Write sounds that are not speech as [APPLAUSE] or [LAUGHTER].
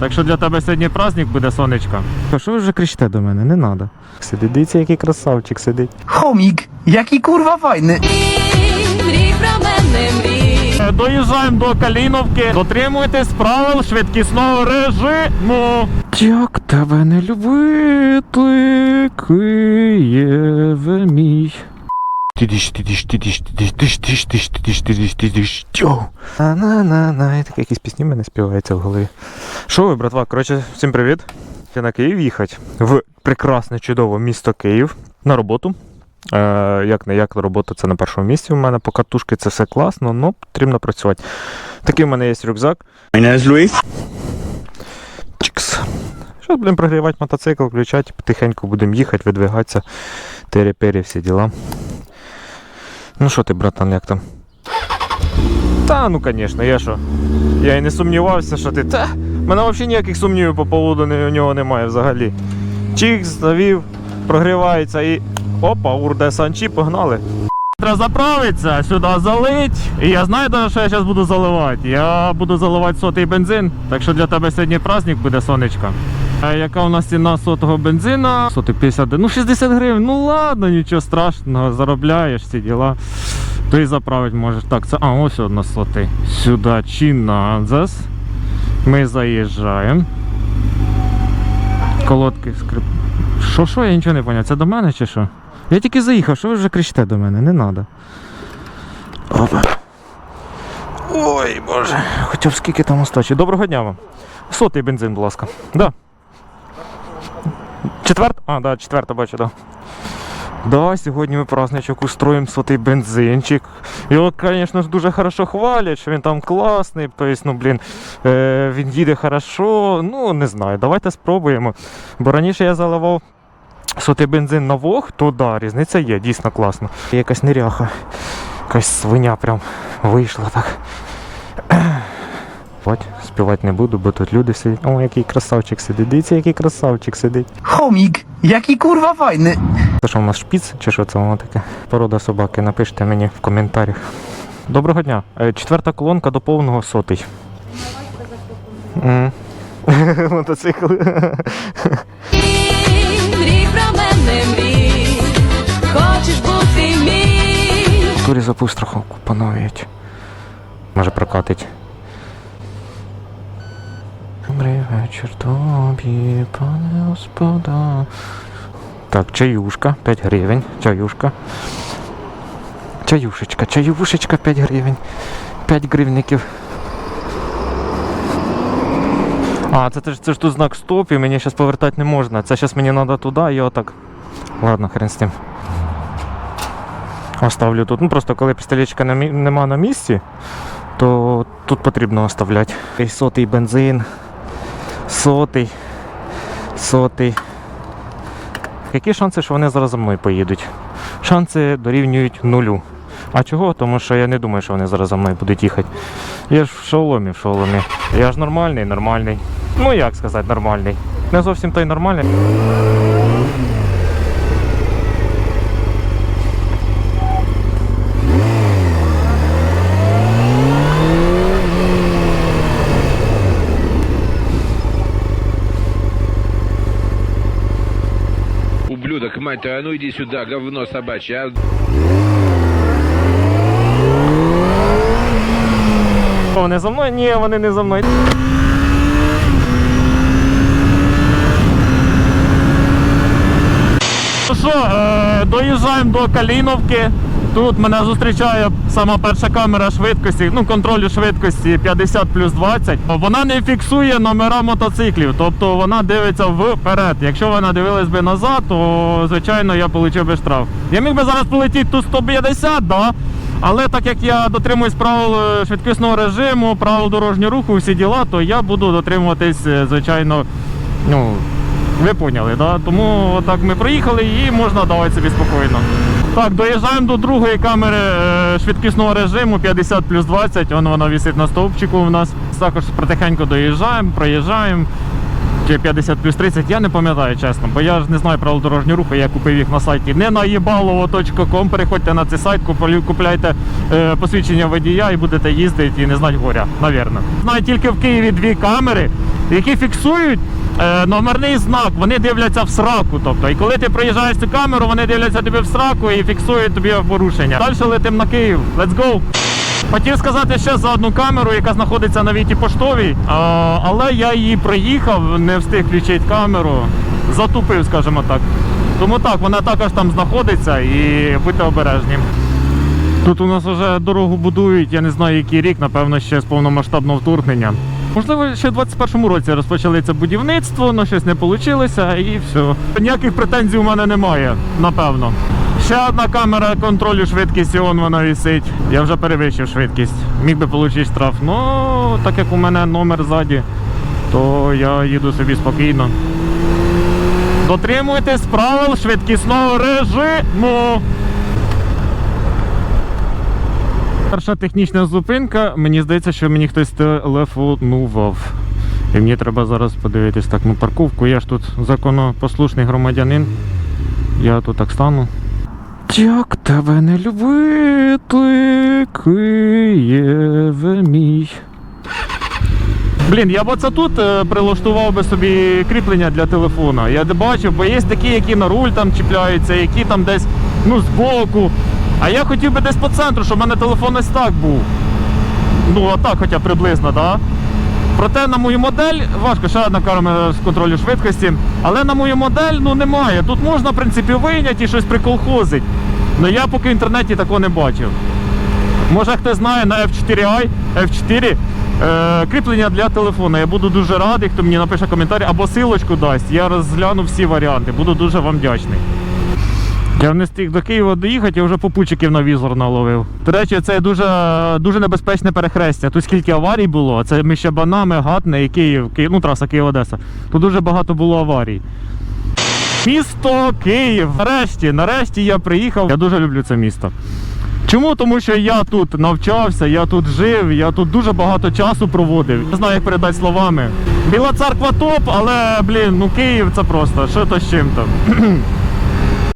Так що для тебе сьогодні праздник буде сонечка. А що ви вже кричите до мене? Не треба. Сидить, дивіться, який красавчик сидить. Chomik, jaki kurwa fajny. Мрій про мене, мрій. Доїжджаємо до Каліновки. Дотримуйтесь правил швидкісного режиму. Як тебе не любити, Києве мій. На-на-на, і такі якісь пісні в мене співаються в голові. Шо ви, братва? Коротше, всім привіт. Я на Київ їхати в прекрасне, чудове місто Київ на роботу. Е, Як не як робота це на першому місці. У мене по картушки це все класно, але потрібно працювати. Такий в мене є рюкзак. Мене з Луїс. Чикс. Зараз будемо прогрівати мотоцикл, включати, потихеньку будемо їхати, видвигатися, тері-пері, всі діла. Ну що ти, братан, як там? Та, ну звісно, я що? Я і не сумнівався, що ти. Та, мене взагалі ніяких сумнівів по поводу у нього немає взагалі. Чікс, завів, прогрівається і. Опа, урде санчі, погнали. Треба заправитися, сюди залить. І я знаю, що я зараз буду заливати. Я буду заливати сотий бензин. Так що для тебе сьогодні праздник буде сонечка. А яка у нас ціна сотого бензина? Сотий 50, ну 60 гривень. Ну ладно, нічого страшного, заробляєш ці діла. То і заправити можеш. Так, це. А, ось одна сотий. Сюди Чиназас. Ми заїжджаємо. Колодки скрип. Що, що, я нічого не зрозумів. Це до мене чи що? Я тільки заїхав, що ви вже кричите до мене? Не треба. Опа. Ой, боже. Хоча б скільки там остачі. Доброго дня вам. Сотий бензин, будь ласка. Да. Четверта? А, да, четверта бачу, да. Да, сьогодні ми праздничок устроїмо сотий бензинчик. Його, звісно дуже хорошо хвалять, що він там класний. Тобто, ну, блін, е, він їде хорошо. Ну, не знаю, давайте спробуємо. Бо раніше я заливав сотий бензин на вог, то да, різниця є, дійсно класно. Є Якась неряха, якась свиня прям вийшла так. [CLEARS THROAT] Співати, співати не буду, бо тут люди сидять. О, який красавчик сидить. Дивіться, який красавчик сидить. Chomik, jaki kurwa fajny. Це що у нас шпіц, чи що це воно таке? Порода собаки, напишіть мені в коментарях. Доброго дня. Е, Четверта колонка до повного сотий. [LAUGHS] Мотоцикл. [LAUGHS] мій. Турі запуск страховку поновлюють. Може прокатить. Добрий вечір тобі, пане господа. Так, чаюшка, 5 гривень. Чаюшка. Чаюшечка, чаюшечка 5 гривень. 5 гривників. А, це, ж- це ж тут знак стоп і мені зараз повертати не можна. Це зараз мені треба туди і отак. Ладно, хрен з тим. Оставлю тут. Ну просто коли мі- нема на місці, то тут потрібно оставляти. Сотий бензин. Сотий. Сотий. Які шанси, що вони зараз за мною поїдуть? Шанси дорівнюють нулю. А чого? Тому що я не думаю, що вони зараз за мною будуть їхати. Я ж в шоломі, в шоломі. Я ж нормальний, нормальний. Ну як сказати, нормальний. Не зовсім той нормальний. Ублюдок, а ну иди сюда, говно собачье, а. Вони за мною? Ні, вони не за мною. Ну що, е, доїжджаємо до Каліновки. Тут мене зустрічає сама перша камера швидкості, ну контролю швидкості 50 плюс 20. Вона не фіксує номера мотоциклів, тобто вона дивиться вперед. Якщо вона дивилась би назад, то звичайно я отримав би штраф. Я міг би зараз полетіти тут 150, да. Але так як я дотримуюсь правил е, швидкісного режиму, правил дорожнього руху, всі діла, то я буду дотримуватись, е, звичайно, ну, ви поняли, да? Тому отак ми проїхали і можна давати собі спокійно. Так, доїжджаємо до другої камери е, швидкісного режиму 50 плюс 20, Вон вона висить на стовпчику у нас. Також потихеньку доїжджаємо, проїжджаємо. Чи 50 плюс 30, я не пам'ятаю чесно, бо я ж не знаю правил дорожнього руху, я купив їх на сайті не наїбалово.ком, переходьте на цей сайт, купляйте е, посвідчення водія і будете їздити і не знати горя, навірно. Знаю тільки в Києві дві камери, які фіксують е, номерний знак, вони дивляться в сраку. Тобто, і коли ти приїжджаєш цю камеру, вони дивляться тобі в сраку і фіксують тобі порушення. Далі летим на Київ. Let's go! Хотів сказати ще за одну камеру, яка знаходиться на віті поштовій, але я її приїхав, не встиг включити камеру, затупив, скажімо так. Тому так, вона також там знаходиться і будьте обережні. Тут у нас вже дорогу будують, я не знаю який рік, напевно, ще з повномасштабного вторгнення. Можливо, ще в 21-му році розпочали це будівництво, але щось не вийшло і все. Ніяких претензій у мене немає, напевно. Ще одна камера контролю швидкості, он вона висить. Я вже перевищив швидкість. Міг би отримати штраф. Ну, так як у мене номер ззаді, то я їду собі спокійно. Дотримуйтесь правил швидкісного режиму. Перша технічна зупинка. Мені здається, що мені хтось телефонував. І мені треба зараз подивитись так на парковку. Я ж тут законопослушний громадянин. Я тут так стану. Як тебе не любити, Києве мій. Блін, я б оце тут е, прилаштував би собі кріплення для телефона. Я бачив, бо є такі, які на руль там чіпляються, які там десь ну, збоку. А я хотів би десь по центру, щоб в мене телефон ось так був. Ну, отак, хоча приблизно, так? Да? Проте на мою модель важко, ще одна камера з контролю швидкості. Але на мою модель ну немає. Тут можна, в принципі, вийняти і щось приколхозить. Але я поки в інтернеті такого не бачив. Може хтось знає на F4i, F4 е, кріплення для телефона. Я буду дуже радий, хто мені напише коментар або силочку дасть. Я розгляну всі варіанти. Буду дуже вам вдячний. Я не встиг до Києва доїхати, я вже попутчиків на візор наловив. До речі, це дуже, дуже небезпечне перехрестя. Тут скільки аварій було, це ми ще банами, Гатне і Київ, Київ, ну траса Київ-Одеса. Тут дуже багато було аварій. Місто Київ. Нарешті, нарешті я приїхав. Я дуже люблю це місто. Чому? Тому що я тут навчався, я тут жив, я тут дуже багато часу проводив. Не знаю, як передати словами. Біла церква топ, але блін, ну Київ це просто що то з чим то. [CLEARS THROAT]